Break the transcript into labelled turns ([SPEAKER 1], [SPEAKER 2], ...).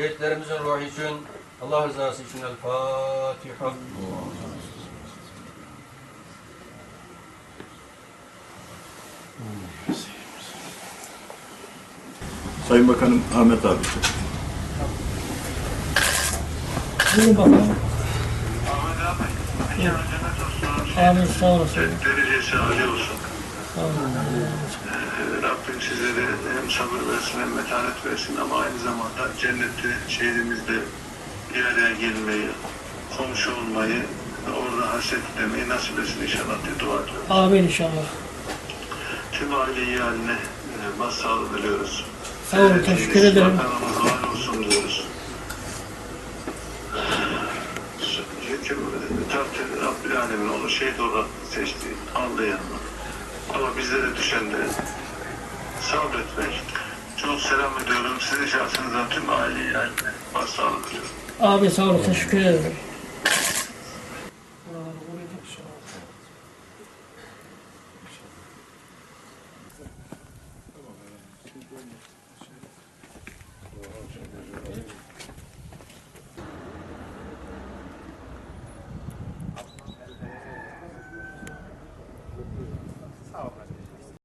[SPEAKER 1] Şehitlerimizin ruhu için, Allah rızası için El Fatiha.
[SPEAKER 2] Sayın Bakanım Ahmet abi.
[SPEAKER 3] Buyurun bakalım.
[SPEAKER 4] Ahmet abi.
[SPEAKER 3] Amin sağ olasın.
[SPEAKER 4] Derecesi âli olsun. Ee, Rabbim sizlere hem sabır versin hem metanet versin ama aynı zamanda cennette şehrimizde bir araya gelmeyi, komşu olmayı, orada hasret demeyi nasip etsin inşallah diye dua ediyorum.
[SPEAKER 3] Amin inşallah.
[SPEAKER 4] Tüm aile ihaline e, başsağlığı diliyoruz.
[SPEAKER 3] Sağ olun, teşekkür ederim.
[SPEAKER 4] Vatanımız var olsun diyoruz. Çünkü takdir Rabbil Alemin onu şehit olarak seçti, yanına. Ama bizlere düşen de sabretmek. Çok selam ediyorum. Sizin şahsınızdan tüm aile ihaline başsağlığı diliyorum.
[SPEAKER 3] Amin sağ olun. Teşekkür ederim.